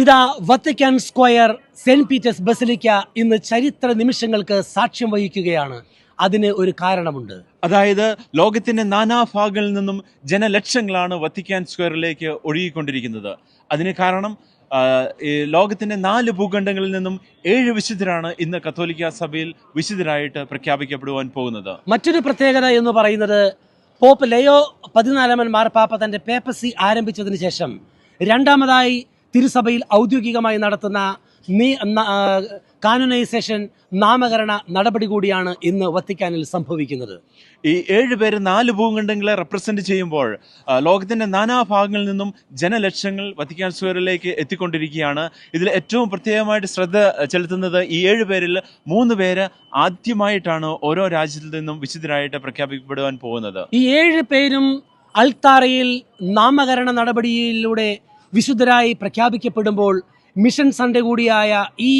ഇതാ Vatican Square Saint Peter's Basilica ഇന്ന് ചരിത്ര നിമിഷങ്ങൾക്ക് സാക്ഷ്യം വഹിക്കുകയാണ്. അതിന് ഒരു കാരണമുണ്ട്. അതായത് ലോകത്തിന്റെ നാനാഭാഗങ്ങളിൽ നിന്നും ജനലക്ഷങ്ങളാണ് വത്തിക്കാൻ സ്ക്വയറിലേക്ക് ഒഴുകിക്കൊണ്ടിരിക്കുന്നത്. അതിന് കാരണം ലോകത്തിന്റെ നാല് ഭൂഖണ്ഡങ്ങളിൽ നിന്നും ഏഴ് വിശുദ്ധരാണ് ഇന്ന് കത്തോലിക്ക സഭയിൽ വിശുദ്ധരായിട്ട് പ്രഖ്യാപിക്കപ്പെടുവാൻ പോകുന്നത്. മറ്റൊരു പ്രത്യേകത എന്ന് പറയുന്നത് പോപ്പ് ലയോ പതിനാലാമൻ മാർപ്പാപ്പ തന്റെ പേപ്പസി ആരംഭിച്ചതിന് ശേഷം രണ്ടാമതായി തിരുസഭയിൽ ഔദ്യോഗികമായി നടത്തുന്ന നീ- കാനുനൈസേഷൻ നാമകരണ നടപടി കൂടിയാണ് ഇന്ന് വത്തിക്കാനിൽ സംഭവിക്കുന്നത്. ഈ ഏഴ് പേര് നാല് ഭൂഖണ്ഡങ്ങളെ റെപ്രസെന്റ് ചെയ്യുമ്പോൾ ലോകത്തിന്റെ ലോകത്തിന്റെ നാനാഭാഗങ്ങളിൽ നിന്നും ജനലക്ഷങ്ങൾ വത്തിക്കാൻ സ്ക്വയറിലേക്ക് എത്തിക്കൊണ്ടിരിക്കുകയാണ്. ഇതിൽ ഏറ്റവും പ്രത്യേകമായിട്ട് ശ്രദ്ധ ചെലുത്തുന്നത് ഈ ഏഴ് പേരിൽ മൂന്ന് പേര് ആദ്യമായിട്ടാണ് ഓരോ രാജ്യത്തിൽ നിന്നും വിശുദ്ധരായിട്ട് പ്രഖ്യാപിക്കപ്പെടുവാൻ പോകുന്നത്. ഈ ഏഴ് പേരും അൽത്താറയിൽ നാമകരണ നടപടിയിലൂടെ വിശുദ്ധരായി പ്രഖ്യാപിക്കപ്പെടുമ്പോൾ മിഷൻ സൺഡേ കൂടിയായ ഈ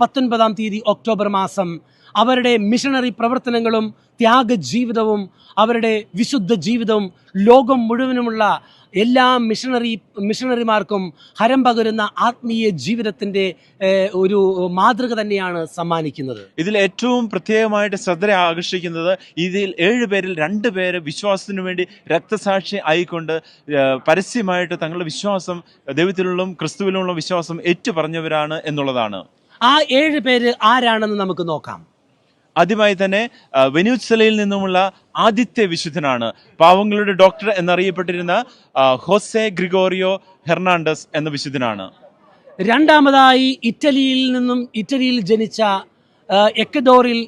പത്തൊൻപതാം തീയതി ഒക്ടോബർ മാസം അവരുടെ മിഷണറി പ്രവർത്തനങ്ങളും ത്യാഗ ജീവിതവും അവരുടെ വിശുദ്ധ ജീവിതവും ലോകം മുഴുവനുമുള്ള എല്ലാ മിഷണറി മിഷണറിമാർക്കും ഹരം പകരുന്ന ആത്മീയ ജീവിതത്തിന്റെ ഒരു മാതൃക തന്നെയാണ് സമ്മാനിക്കുന്നത്. ഇതിൽ ഏറ്റവും പ്രത്യേകമായിട്ട് ശ്രദ്ധ ആകർഷിക്കുന്നത് ഇതിൽ ഏഴ് പേരിൽ രണ്ട് പേര് വിശ്വാസത്തിനു വേണ്ടി രക്തസാക്ഷി ആയിക്കൊണ്ട് പരസ്യമായിട്ട് തങ്ങളുടെ വിശ്വാസം ദൈവത്തിലുള്ള ക്രിസ്തുവിലുള്ള വിശ്വാസം ഏറ്റു പറഞ്ഞവരാണ് എന്നുള്ളതാണ്. ആ ഏഴ് പേര് ആരാണെന്ന് നമുക്ക് നോക്കാം. ആദ്യമായി തന്നെ വെനുസലയിൽ നിന്നുമുള്ള ആദ്യത്തെ വിശുദ്ധനാണ്. പാവങ്ങളുടെ ഡോക്ടർ എന്നറിയപ്പെട്ടിരുന്ന ഹോസെ ഗ്രിഗോറിയോ ഹെർണാണ്ടസ് എന്ന വിശുദ്ധനാണ്. രണ്ടാമതായി ഇറ്റലിയിൽ നിന്നും ഇറ്റലിയിൽ ജനിച്ച എക്കഡോറിൽ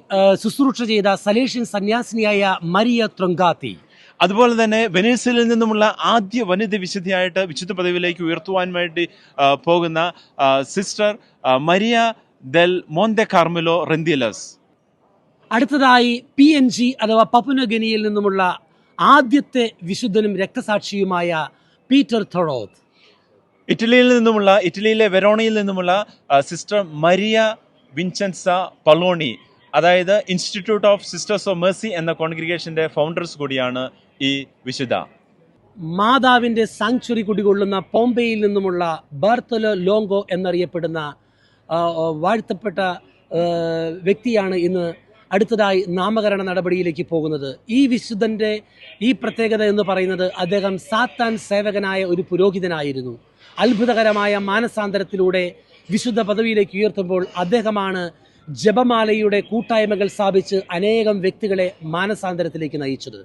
ശുശ്രൂഷ ചെയ്ത സലേഷ്യൻ സന്യാസിനിയായ മരിയ ത്രൊങ്കാത്തി. അതുപോലെ തന്നെ വെനീസിൽ നിന്നുമുള്ള ആദ്യ വനിത വിശുദ്ധിയായിട്ട് വിശുദ്ധ പദവിയിലേക്ക് ഉയർത്തുവാൻ വേണ്ടി പോകുന്ന sister Maria del Monte Carmelo Rendiles അടുത്തതായി പി എൻ ജി അഥവാ പപ്പുനഗനിയിൽ നിന്നുമുള്ള ആദ്യത്തെ വിശുദ്ധനും രക്തസാക്ഷിയുമായ പീറ്റർ തൊഴോത്ത് ഇറ്റലിയിൽ നിന്നുമുള്ള ഇറ്റലിയിലെ വെറോണയിൽ നിന്നുമുള്ള സിസ്റ്റർ മരിയ വിൻസെൻസ പലോണി അതായത് institute of sisters of mercy എന്ന കോൺഗ്രിഗേഷന്റെ ഫൗണ്ടേഴ്സ് കൂടിയാണ് ഈ വിശുദ്ധ. മാതാവിന്റെ സാങ്ച്വറി കുടികൊള്ളുന്ന പോംബെയിൽ നിന്നുമുള്ള ബർത്തലോ ലോങ്കോ എന്നറിയപ്പെടുന്ന വാഴ്ത്തപ്പെട്ട വ്യക്തിയാണ് ഇന്ന് അടുത്തതായി നാമകരണ നടപടിയിലേക്ക് പോകുന്നത്. ഈ വിശുദ്ധന്റെ ഈ പ്രത്യേകത എന്ന് പറയുന്നത് അദ്ദേഹം സാത്താൻ സേവകനായ ഒരു പുരോഹിതനായിരുന്നു. അത്ഭുതകരമായ മാനസാന്തരത്തിലൂടെ വിശുദ്ധ പദവിയിലേക്ക് ഉയർത്തുമ്പോൾ അദ്ദേഹമാണ് ജപമാലയുടെ കൂട്ടായ്മകൾ സ്ഥാപിച്ച് അനേകം വ്യക്തികളെ മാനസാന്തരത്തിലേക്ക് നയിച്ചത്.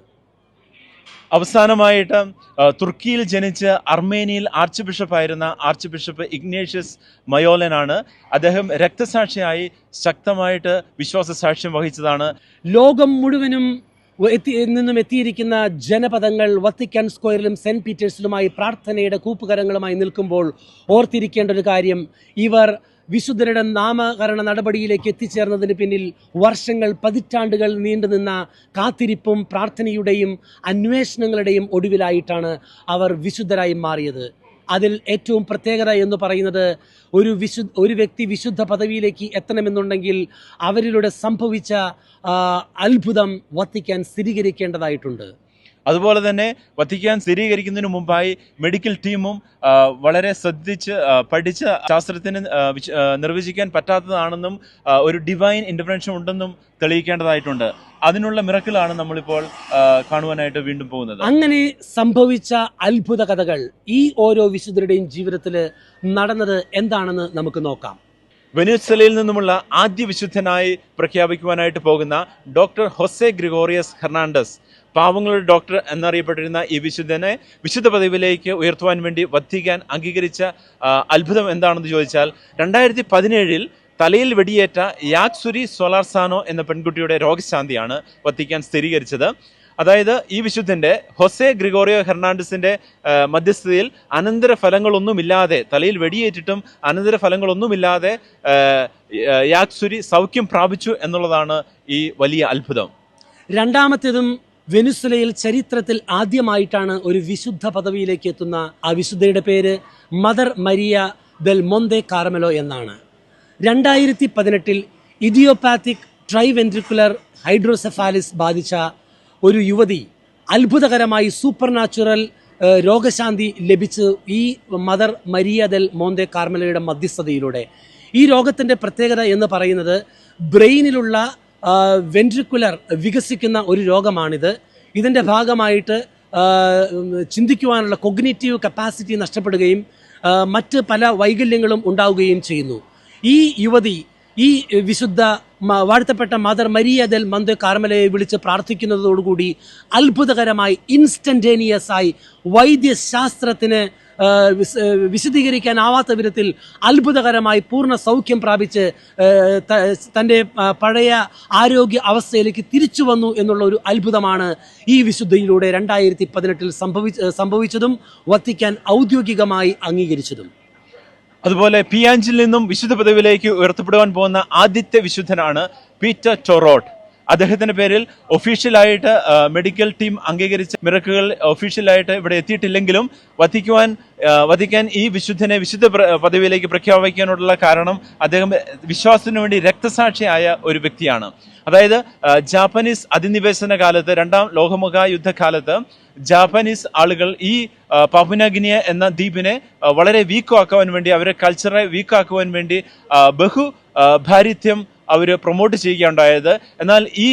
അവസാനമായിട്ട് തുർക്കിയിൽ ജനിച്ച് അർമേനിയയിൽ ആർച്ച് ബിഷപ്പായിരുന്ന ആർച്ച് ബിഷപ്പ് ഇഗ്നേഷ്യസ് മയോലനാണ്. അദ്ദേഹം രക്തസാക്ഷിയായി ശക്തമായിട്ട് വിശ്വാസ സാക്ഷ്യം വഹിച്ചതാണ്. ലോകം മുഴുവനും എത്തി നിന്നും എത്തിയിരിക്കുന്ന ജനപദങ്ങൾ വത്തിക്കാൻ സ്ക്വയറിലും സെന്റ് പീറ്റേഴ്സിലുമായി പ്രാർത്ഥനയുടെ കൂപ്പുകരങ്ങളുമായി നിൽക്കുമ്പോൾ ഓർത്തിരിക്കേണ്ട ഒരു കാര്യം ഇവർ വിശുദ്ധരുടെ നാമകരണ നടപടിയിലേക്ക് എത്തിച്ചേർന്നതിന് പിന്നിൽ വർഷങ്ങൾ പതിറ്റാണ്ടുകൾ നീണ്ടുനിന്ന കാത്തിരിപ്പും പ്രാർത്ഥനയുടെയും അന്വേഷണങ്ങളുടെയും ഒടുവിലായിട്ടാണ് അവർ വിശുദ്ധരായി മാറിയത്. അതിൽ ഏറ്റവും പ്രത്യേകത എന്ന് പറയുന്നത് ഒരു വിശു ഒരു വ്യക്തി വിശുദ്ധ പദവിയിലേക്ക് എത്തണമെന്നുണ്ടെങ്കിൽ അവരിലൂടെ സംഭവിച്ച അത്ഭുതം വത്തിക്കാൻ സ്ഥിരീകരിക്കേണ്ടതായിട്ടുണ്ട്. അതുപോലെ തന്നെ വത്തിക്കാൻ സ്ഥിരീകരിക്കുന്നതിന് മുമ്പായി മെഡിക്കൽ ടീമും വളരെ ശ്രദ്ധിച്ച് പഠിച്ച ശാസ്ത്രത്തിന് നിർവചിക്കാൻ പറ്റാത്തതാണെന്നും ഒരു ഡിവൈൻ ഇന്റർവെൻഷൻ ഉണ്ടെന്നും തെളിയിക്കേണ്ടതായിട്ടുണ്ട്. അതിനുള്ള മിറക്കിലാണ് നമ്മളിപ്പോൾ കാണുവാനായിട്ട് വീണ്ടും പോകുന്നത്. അങ്ങനെ സംഭവിച്ച അത്ഭുത കഥകൾ ഈ ഓരോ വിശുദ്ധരുടെയും ജീവിതത്തിൽ നടന്നത് എന്താണെന്ന് നമുക്ക് നോക്കാം. വെനസ്വലയിൽ നിന്നുമുള്ള ആദ്യ വിശുദ്ധനായി പ്രഖ്യാപിക്കുവാനായിട്ട് പോകുന്ന ഡോക്ടർ ഹൊസെ ഗ്രിഗോറിയസ് ഹെർണാണ്ടസ് പാവങ്ങളുടെ ഡോക്ടർ എന്നറിയപ്പെട്ടിരുന്ന ഈ വിശുദ്ധനെ വിശുദ്ധ പദവിയിലേക്ക് ഉയർത്തുവാൻ വേണ്ടി വത്തിക്കാൻ അംഗീകരിച്ച അത്ഭുതം എന്താണെന്ന് ചോദിച്ചാൽ രണ്ടായിരത്തി പതിനേഴിൽ തലയിൽ വെടിയേറ്റ യാക്സുരി സോലാർസാനോ എന്ന പെൺകുട്ടിയുടെ രോഗശാന്തിയാണ് വത്തിക്കാൻ സ്ഥിരീകരിച്ചത്. അതായത് ഈ വിശുദ്ധന്റെ ഹൊസെ ഗ്രിഗോറിയോ ഹെർണാണ്ടസിന്റെ മധ്യസ്ഥതയിൽ അനന്തര ഫലങ്ങളൊന്നുമില്ലാതെ തലയിൽ വെടിയേറ്റിട്ടും അനന്തര ഫലങ്ങളൊന്നുമില്ലാതെ യാക്സുരി സൗഖ്യം പ്രാപിച്ചു എന്നുള്ളതാണ് ഈ വലിയ അത്ഭുതം. രണ്ടാമത്തേതും വെനുസ്വലയിൽ ചരിത്രത്തിൽ ആദ്യമായിട്ടാണ് ഒരു വിശുദ്ധ പദവിയിലേക്ക് എത്തുന്ന ആ വിശുദ്ധയുടെ പേര് mother Maria del Monte Carmelo എന്നാണ്. രണ്ടായിരത്തി പതിനെട്ടിൽ ഇഡിയോപാത്തിക് ട്രൈവെൻട്രിക്കുലർ ഹൈഡ്രോസെഫാലിസ് ബാധിച്ച ഒരു യുവതി അത്ഭുതകരമായി സൂപ്പർ നാച്ചുറൽ രോഗശാന്തി ലഭിച്ചു ഈ മദർ മരിയ ദൽ മോന്തെ കാർമലയുടെ മധ്യസ്ഥതയിലൂടെ. ഈ രോഗത്തിന്റെ പ്രത്യേകത എന്ന് പറയുന്നത് ബ്രെയിനിലുള്ള വെൻട്രിക്കുലർ വികസിക്കുന്ന ഒരു രോഗമാണിത്. ഇതിന്റെ ഭാഗമായിട്ട് ചിന്തിക്കുവാനുള്ള കൊഗ്നേറ്റീവ് കപ്പാസിറ്റി നഷ്ടപ്പെടുകയും മറ്റ് പല വൈകല്യങ്ങളും ഉണ്ടാവുകയും ചെയ്യുന്നു. ഈ യുവതി ഈ വിശുദ്ധ വാഴ്ത്തപ്പെട്ട മദർ മരിയ ദൽ മന്ദ കാർമലയെ വിളിച്ച് പ്രാർത്ഥിക്കുന്നതോടുകൂടി അത്ഭുതകരമായി ഇൻസ്റ്റന്റേനിയസായി വൈദ്യശാസ്ത്രത്തിന് വിശദീകരിക്കാനാവാത്ത വിധത്തിൽ അത്ഭുതകരമായി പൂർണ സൗഖ്യം പ്രാപിച്ച് തന്റെ പഴയ ആരോഗ്യ അവസ്ഥയിലേക്ക് തിരിച്ചു വന്നു എന്നുള്ള ഒരു അത്ഭുതമാണ് ഈ വിശുദ്ധിയിലൂടെ രണ്ടായിരത്തി പതിനെട്ടിൽ സംഭവിച്ച സംഭവിച്ചതും വത്തിക്കാൻ ഔദ്യോഗികമായി അംഗീകരിച്ചതും. അതുപോലെ പിയാഞ്ചിൽ നിന്നും വിശുദ്ധ പദവിയിലേക്ക് ഉയർത്തപ്പെടുവാൻ പോകുന്ന ആദ്യത്തെ വിശുദ്ധനാണ് പീറ്റർ ടൊറോട്ട്. അദ്ദേഹത്തിന്റെ പേരിൽ ഒഫീഷ്യലായിട്ട് മെഡിക്കൽ ടീം അംഗീകരിച്ച മിറക്കുകൾ ഒഫീഷ്യലായിട്ട് ഇവിടെ എത്തിയിട്ടില്ലെങ്കിലും വത്തിക്കുവാൻ വധിക്കാൻ ഈ വിശുദ്ധനെ വിശുദ്ധ പദവിയിലേക്ക് പ്രഖ്യാപിക്കാനുള്ള കാരണം അദ്ദേഹം വിശ്വാസത്തിനു വേണ്ടി രക്തസാക്ഷിയായ ഒരു വ്യക്തിയാണ്. അതായത് ജാപ്പനീസ് അധിനിവേശന കാലത്ത് രണ്ടാം ലോകമഹായുദ്ധകാലത്ത് ജാപ്പനീസ് ആളുകൾ ഈ പവനഗ്നിയ എന്ന ദ്വീപിനെ വളരെ വീക്കാക്കുവാൻ വേണ്ടി അവരെ കൾച്ചറെ വീക്കാക്കുവാൻ വേണ്ടി ബഹു ഭാരിത്യം അവർ പ്രൊമോട്ട് ചെയ്യുകയുണ്ടായത്. എന്നാൽ ഈ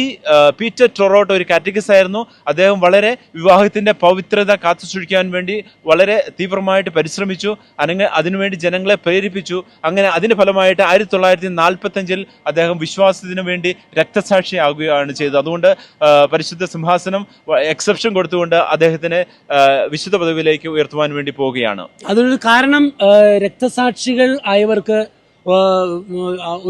പീറ്റർ ടൊറോട്ട് ഒരു കാറ്റഗസ് ആയിരുന്നു അദ്ദേഹം വളരെ വിവാഹത്തിന്റെ പവിത്രത കാത്തു സൂക്ഷിക്കാൻ വേണ്ടി വളരെ തീവ്രമായിട്ട് പരിശ്രമിച്ചു. അല്ലെങ്കിൽ അതിനുവേണ്ടി ജനങ്ങളെ പ്രേരിപ്പിച്ചു. അങ്ങനെ അതിന് ഫലമായിട്ട് ആയിരത്തി തൊള്ളായിരത്തി നാൽപ്പത്തഞ്ചിൽ അദ്ദേഹം വിശ്വാസത്തിന് വേണ്ടി രക്തസാക്ഷിയാകുകയാണ് ചെയ്തത്. അതുകൊണ്ട് പരിശുദ്ധ സിംഹാസനം എക്സെപ്ഷൻ കൊടുത്തുകൊണ്ട് അദ്ദേഹത്തിനെ വിശുദ്ധ പദവിയിലേക്ക് ഉയർത്തുവാൻ വേണ്ടി പോവുകയാണ്. അതൊരു കാരണം രക്തസാക്ഷികൾ ആയവർക്ക്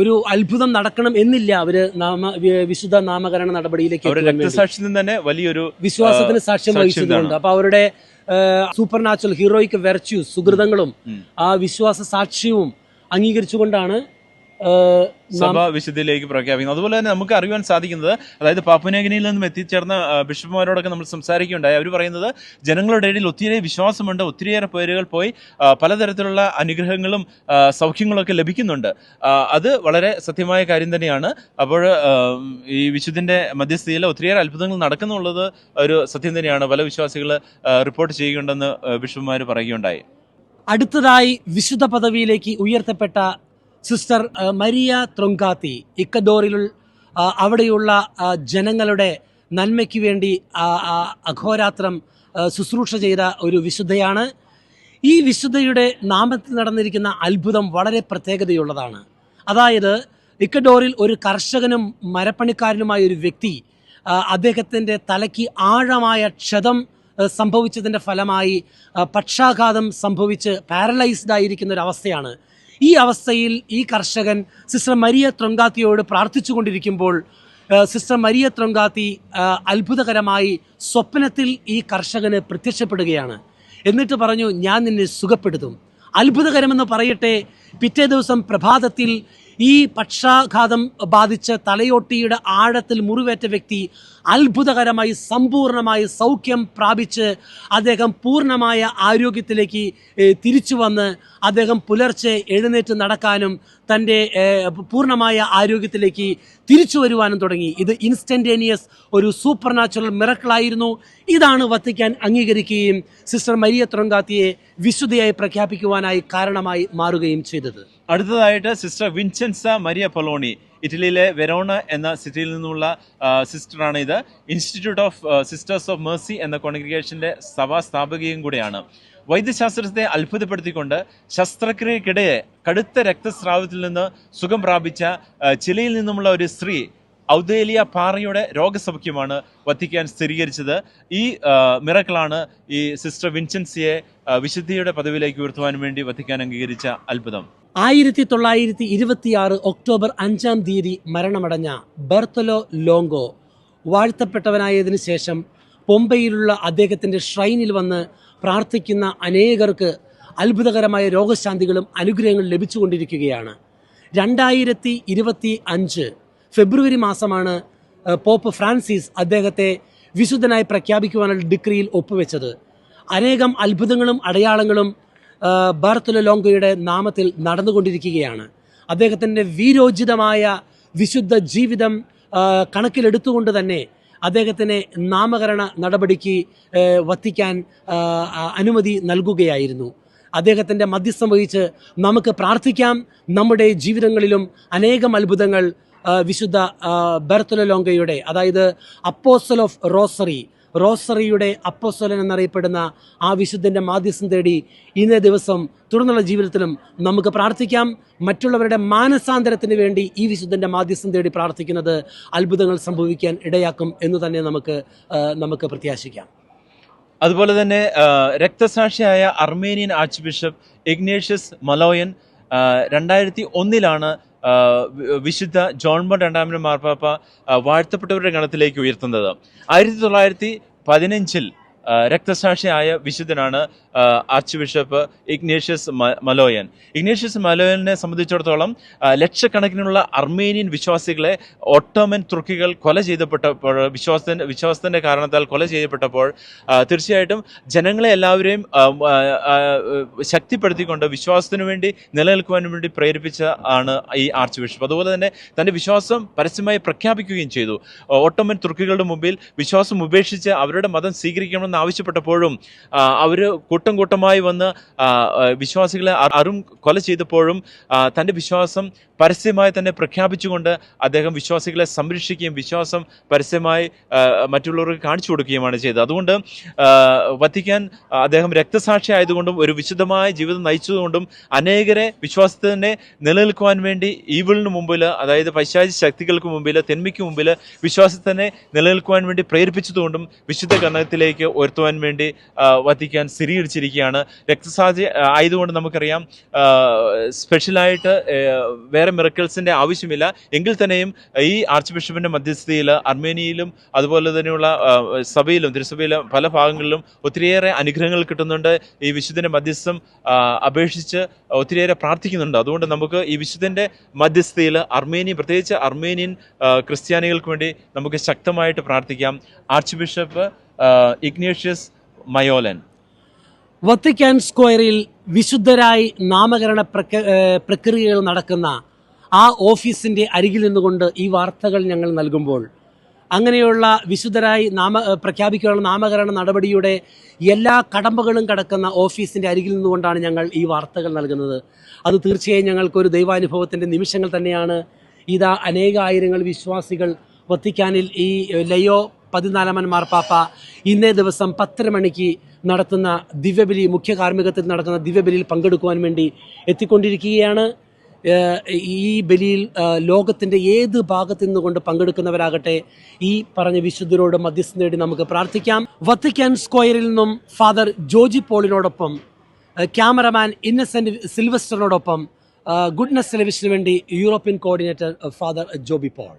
ഒരു അത്ഭുതം നടക്കണം എന്നില്ല അവർ നാമ വിശുദ്ധ നാമകരണ നടപടിയിലേക്ക്. രക്തസാക്ഷിയിൽ തന്നെ വലിയൊരു വിശ്വാസത്തിന് സാക്ഷ്യം വഹിച്ചതുകൊണ്ട്. അപ്പൊ അവരുടെ സൂപ്പർ നാച്ചുറൽ ഹീറോയിക് വെർച്യൂസ് സുഹൃതങ്ങളും ആ വിശ്വാസ സാക്ഷ്യവും അംഗീകരിച്ചുകൊണ്ടാണ് സഭ വിശുദ്ധിയിലേക്ക് പ്രഖ്യാപിക്കുന്നു. അതുപോലെ തന്നെ നമുക്ക് അറിയുവാൻ സാധിക്കുന്നത് അതായത് പാപ്പുനഗിനിയിൽ നിന്നും എത്തിച്ചേർന്ന ബിഷപ്പുമാരോടൊക്കെ നമ്മൾ സംസാരിക്കുകയുണ്ടായി. അവർ പറയുന്നത് ജനങ്ങളുടെ ഇടയിൽ ഒത്തിരി വിശ്വാസമുണ്ട് ഒത്തിരിയേറെ പേരുകൾ പോയി പലതരത്തിലുള്ള അനുഗ്രഹങ്ങളും സൗഖ്യങ്ങളൊക്കെ ലഭിക്കുന്നുണ്ട്. അത് വളരെ സത്യമായ കാര്യം തന്നെയാണ്. അപ്പോൾ ഈ വിശുദ്ധിന്റെ മധ്യസ്ഥയിൽ ഒത്തിരിയേറെ അത്ഭുതങ്ങൾ നടക്കുന്നുള്ളത് ഒരു സത്യം തന്നെയാണ്. പല വിശ്വാസികൾ റിപ്പോർട്ട് ചെയ്യുന്നുണ്ടെന്ന് ബിഷപ്പുമാർ പറയുകയുണ്ടായി. അടുത്തതായി വിശുദ്ധ പദവിയിലേക്ക് ഉയർത്തപ്പെട്ട സിസ്റ്റർ മരിയ ത്രൊങ്കാത്തി ഇക്കദോറിൽ അവിടെയുള്ള ജനങ്ങളുടെ നന്മയ്ക്ക് വേണ്ടി അഘോരാത്രം ശുശ്രൂഷ ചെയ്ത ഒരു വിശുദ്ധയാണ്. ഈ വിശുദ്ധയുടെ നാമത്തിൽ നടന്നിരിക്കുന്ന അത്ഭുതം വളരെ പ്രത്യേകതയുള്ളതാണ്. അതായത് ഇക്കഡോറിൽ ഒരു കർഷകനും മരപ്പണിക്കാരനുമായ ഒരു വ്യക്തി അദ്ദേഹത്തിന്റെ തലയ്ക്ക് ആഴമായ ക്ഷതം സംഭവിച്ചതിന്റെ ഫലമായി പക്ഷാഘാതം സംഭവിച്ച് പാരലൈസ്ഡ് ആയിരിക്കുന്ന ഒരു അവസ്ഥയാണ് ഈ അവസ്ഥയിൽ ഈ കർഷകൻ സിസ്റ്റർ മരിയ ത്രൊങ്കാത്തിയോട് പ്രാർത്ഥിച്ചുകൊണ്ടിരിക്കുമ്പോൾ സിസ്റ്റർ മരിയ ത്രൊങ്കാത്തി അത്ഭുതകരമായി സ്വപ്നത്തിൽ ഈ കർഷകന് പ്രത്യക്ഷപ്പെടുകയാണ്. എന്നിട്ട് പറഞ്ഞു ഞാൻ നിന്നെ സുഖപ്പെടുത്തും. അത്ഭുതകരമെന്ന് പറയട്ടെ. പിറ്റേ ദിവസം പ്രഭാതത്തിൽ ഈ പക്ഷാഘാതം ബാധിച്ച് തലയോട്ടിയുടെ ആഴത്തിൽ മുറിവേറ്റ വ്യക്തി അത്ഭുതകരമായി സമ്പൂർണമായി സൗഖ്യം പ്രാപിച്ച് അദ്ദേഹം പൂർണമായ ആരോഗ്യത്തിലേക്ക് തിരിച്ചു വന്ന് അദ്ദേഹം പുലർച്ചെ എഴുന്നേറ്റ് നടക്കാനും തന്റെ പൂർണമായ ആരോഗ്യത്തിലേക്ക് തിരിച്ചു വരുവാനും തുടങ്ങി. ഇത് ഇൻസ്റ്റന്റേനിയസ് ഒരു സൂപ്പർ നാച്ചുറൽ മിറക്കിളായിരുന്നു ഇതാണ് വത്തിക്കാൻ അംഗീകരിക്കുകയും സിസ്റ്റർ മരിയ തുറങ്കാത്തിയെ വിശുദ്ധയായി പ്രഖ്യാപിക്കുവാനായി കാരണമായി മാറുകയും ചെയ്തത്. അടുത്തതായിട്ട് സിസ്റ്റർ വിൻസെൻസ മരിയ പൊലോണി ഇറ്റലിയിലെ വെറോണ എന്ന സിറ്റിയിൽ നിന്നുള്ള സിസ്റ്ററാണ് ഇത്. Institute of sisters of mercy എന്ന കോൺഗ്രിഗേഷന്റെ സഭാ സ്ഥാപകയും കൂടെയാണ്. വൈദ്യശാസ്ത്രത്തെ അത്ഭുതപ്പെടുത്തിക്കൊണ്ട് ശസ്ത്രക്രിയക്കിടെ കടുത്ത രക്തസ്രാവത്തിൽ നിന്ന് സുഖം പ്രാപിച്ച ചിലയിൽ നിന്നുമുള്ള ഒരു സ്ത്രീ ഔദേലിയ പാറയുടെ രോഗസൗഖ്യമാണ് വത്തിക്കാൻ സ്ഥിരീകരിച്ചത്. ഈ മിറക്കിളാണ് ഈ സിസ്റ്റർ വിൻസെൻസിയെ വിശുദ്ധിയുടെ പദവിയിലേക്ക് ഉയർത്തുവാൻ വേണ്ടി വത്തിക്കാൻ അംഗീകരിച്ച അത്ഭുതം. ആയിരത്തി തൊള്ളായിരത്തി ഇരുപത്തിയാറ് ഒക്ടോബർ അഞ്ചാം തീയതി മരണമടഞ്ഞ ബർത്തലോ ലോങ്കോ വാഴ്ത്തപ്പെട്ടവനായതിനു ശേഷം പൊമ്പയിലുള്ള അദ്ദേഹത്തിന്റെ ഷ്രൈനിൽ വന്ന് പ്രാർത്ഥിക്കുന്ന അനേകർക്ക് അത്ഭുതകരമായ രോഗശാന്തികളും അനുഗ്രഹങ്ങളും ലഭിച്ചുകൊണ്ടിരിക്കുകയാണ്. രണ്ടായിരത്തി ഇരുപത്തി അഞ്ച് ഫെബ്രുവരി മാസമാണ് പോപ്പ് ഫ്രാൻസിസ് അദ്ദേഹത്തെ വിശുദ്ധനായി പ്രഖ്യാപിക്കുവാനുള്ള ഡിഗ്രിയിൽ ഒപ്പുവെച്ചത്. അനേകം അത്ഭുതങ്ങളും അടയാളങ്ങളും ഏഹ്, ലോങ്കയുടെ നാമത്തിൽ നടന്നുകൊണ്ടിരിക്കുകയാണ്. അദ്ദേഹത്തിന്റെ വീരോചിതമായ വിശുദ്ധ ജീവിതം കണക്കിലെടുത്തുകൊണ്ട് തന്നെ അദ്ദേഹത്തിന് നാമകരണ നടപടിക്ക് വത്തിക്കാൻ അനുമതി നൽകുകയായിരുന്നു. അദ്ദേഹത്തിന്റെ മധ്യസ്ഥം വഹിച്ച് നമുക്ക് പ്രാർത്ഥിക്കാം. നമ്മുടെ ജീവിതങ്ങളിലും അനേകം അത്ഭുതങ്ങൾ വിശുദ്ധ ബർത്തുലോങ്കയുടെ അതായത് അപ്പോസൽ ഓഫ് റോസറി റോസറിയുടെ അപ്പോസ്തലൻ എന്നറിയപ്പെടുന്ന ആ വിശുദ്ധന്റെ മാധ്യസ്ഥം തേടി ഇന്നേ ദിവസം തുടർന്നുള്ള ജീവിതത്തിലും നമുക്ക് പ്രാർത്ഥിക്കാം. മറ്റുള്ളവരുടെ മാനസാന്തരത്തിന് വേണ്ടി ഈ വിശുദ്ധന്റെ മാധ്യസ്ഥം തേടി പ്രാർത്ഥിക്കുന്നത് അത്ഭുതങ്ങൾ സംഭവിക്കാൻ ഇടയാക്കും എന്ന് തന്നെ നമുക്ക് നമുക്ക് പ്രത്യാശിക്കാം. അതുപോലെ തന്നെ രക്തസാക്ഷിയായ Armenian archbishop Ignatius Maloyan രണ്ടായിരത്തി ഒന്നിലാണ് വിശുദ്ധ ജോൺ ബോൺ രണ്ടാമൻ മാർപ്പാപ്പ വാഴ്ത്തപ്പെട്ടവരുടെ ഗണത്തിലേക്ക് ഉയർത്തുന്നത്. ആയിരത്തി തൊള്ളായിരത്തി പതിനഞ്ചിൽ രക്തസാക്ഷിയായ വിശുദ്ധനാണ് archbishop Ignatius Maloyan. Ignatius മലോയനെ സംബന്ധിച്ചിടത്തോളം ലക്ഷക്കണക്കിനുള്ള അർമേനിയൻ വിശ്വാസികളെ ഒട്ടോമൻ തുർക്കികൾ കൊല ചെയ്തപ്പെട്ടപ്പോൾ വിശ്വാസത്തിന്റെ വിശ്വാസത്തിന്റെ കാരണത്താൽ കൊല ചെയ്യപ്പെട്ടപ്പോൾ തീർച്ചയായിട്ടും ജനങ്ങളെ എല്ലാവരെയും ശക്തിപ്പെടുത്തിക്കൊണ്ട് വിശ്വാസത്തിനു വേണ്ടി നിലനിൽക്കുവാൻ വേണ്ടി പ്രേരിപ്പിച്ച ആണ് ഈ ആർച്ച് ബിഷപ്പ് അതുപോലെ തന്നെ തന്റെ വിശ്വാസം പരസ്യമായി പ്രഖ്യാപിക്കുകയും ചെയ്തു. ഓട്ടോമൻ തുർക്കികളുടെ മുമ്പിൽ വിശ്വാസം ഉപേക്ഷിച്ച് അവരുടെ മതം സ്വീകരിക്കണമെന്ന് ആവശ്യപ്പെട്ടപ്പോഴും അവർ കൂട്ടം കൂട്ടമായി വന്ന് വിശ്വാസികളെ അറും കൊല ചെയ്തപ്പോഴും തന്റെ വിശ്വാസം പരസ്യമായി തന്നെ പ്രഖ്യാപിച്ചുകൊണ്ട് അദ്ദേഹം വിശ്വാസികളെ സംരക്ഷിക്കുകയും വിശ്വാസം പരസ്യമായി മറ്റുള്ളവർക്ക് കാണിച്ചു കൊടുക്കുകയുമാണ് ചെയ്തത്. അതുകൊണ്ട് വത്തിക്കാൻ അദ്ദേഹം രക്തസാക്ഷി ആയതുകൊണ്ടും ഒരു വിശുദ്ധമായ ജീവിതം നയിച്ചതുകൊണ്ടും അനേകരെ വിശ്വാസത്തിനെ നിലനിൽക്കുവാൻ വേണ്ടി ഈവിളിന് മുമ്പിൽ അതായത് പൈശാചി ശക്തികൾക്ക് മുമ്പിൽ തെന്മയ്ക്ക് മുമ്പിൽ വിശ്വാസത്തിനെ നിലനിൽക്കുവാൻ വേണ്ടി പ്രേരിപ്പിച്ചതുകൊണ്ടും വിശുദ്ധ ഗണത്തിലേക്ക് ഉയർത്തുവാൻ വേണ്ടി വധിക്കാൻ സ്ഥിരീകരിച്ചിരിക്കുകയാണ് രക്തസാക്ഷി ആയതുകൊണ്ട് നമുക്കറിയാം സ്പെഷ്യലായിട്ട് വേറെ മിറക്കിൾസിന്റെ ആവശ്യമില്ല. എങ്കിൽ തന്നെയും ഈ ആർച്ച് ബിഷപ്പിന്റെ മധ്യസ്ഥതയിൽ അർമേനിയയിലും അതുപോലെ തന്നെയുള്ള സഭയിലും തിരുസഭയിലും പല ഭാഗങ്ങളിലും ഒത്തിരിയേറെ അനുഗ്രഹങ്ങൾ കിട്ടുന്നുണ്ട്. ഈ വിശുദ്ധന്റെ മധ്യസ്ഥം അപേക്ഷിച്ച് ഒത്തിരിയേറെ പ്രാർത്ഥിക്കുന്നുണ്ട്. അതുകൊണ്ട് നമുക്ക് ഈ വിശുദ്ധന്റെ മധ്യസ്ഥതയിൽ അർമേനിയ പ്രത്യേകിച്ച് അർമേനിയൻ ക്രിസ്ത്യാനികൾക്ക് വേണ്ടി നമുക്ക് ശക്തമായിട്ട് പ്രാർത്ഥിക്കാം. Archbishop Ignatius Maloyan Vatican സ്ക്വയറിൽ വിശുദ്ധരായി നാമകരണ പ്രക്രിയകൾ നടക്കുന്ന ആ ഓഫീസിന്റെ അരികിൽ നിന്നുകൊണ്ട് ഈ വാർത്തകൾ ഞങ്ങൾ നൽകുമ്പോൾ അങ്ങനെയുള്ള വിശുദ്ധരായി നാമ പ്രഖ്യാപിക്കാനുള്ള നാമകരണ നടപടിയുടെ എല്ലാ കടമ്പകളും കടക്കുന്ന ഓഫീസിന്റെ അരികിൽ നിന്നുകൊണ്ടാണ് ഞങ്ങൾ ഈ വാർത്തകൾ നൽകുന്നത്. അത് തീർച്ചയായും ഞങ്ങൾക്കൊരു ദൈവാനുഭവത്തിന്റെ നിമിഷങ്ങൾ തന്നെയാണ്. ഇതാ അനേകായിരങ്ങൾ വിശ്വാസികൾ വത്തിക്കാനിൽ ഈ ലയോ പതിനാലാമൻ മാർപ്പാപ്പ ഇന്നേ ദിവസം പത്തര മണിക്ക് നടത്തുന്ന ദിവ്യബലി മുഖ്യ കാർമ്മികത്തിൽ നടത്തുന്ന ദിവ്യബലിയിൽ പങ്കെടുക്കുവാൻ വേണ്ടി എത്തിക്കൊണ്ടിരിക്കുകയാണ്. ഈ ബലിയിൽ ലോകത്തിന്റെ ഏത് ഭാഗത്തു നിന്നുകൊണ്ട് പങ്കെടുക്കുന്നവരാകട്ടെ ഈ പറഞ്ഞ വിശുദ്ധരോട് മധ്യസ്ഥം നേടി നമുക്ക് പ്രാർത്ഥിക്കാം. വത്തിക്കാൻ സ്ക്വയറിൽ നിന്നും ഫാദർ ജോജി പോളിനോടൊപ്പം ക്യാമറമാൻ ഇന്നസെന്റ് സിൽവസ്റ്ററിനോടൊപ്പം ഗുഡ്നസ് ടെലിവിഷന് വേണ്ടി European coordinator father Joby Paul.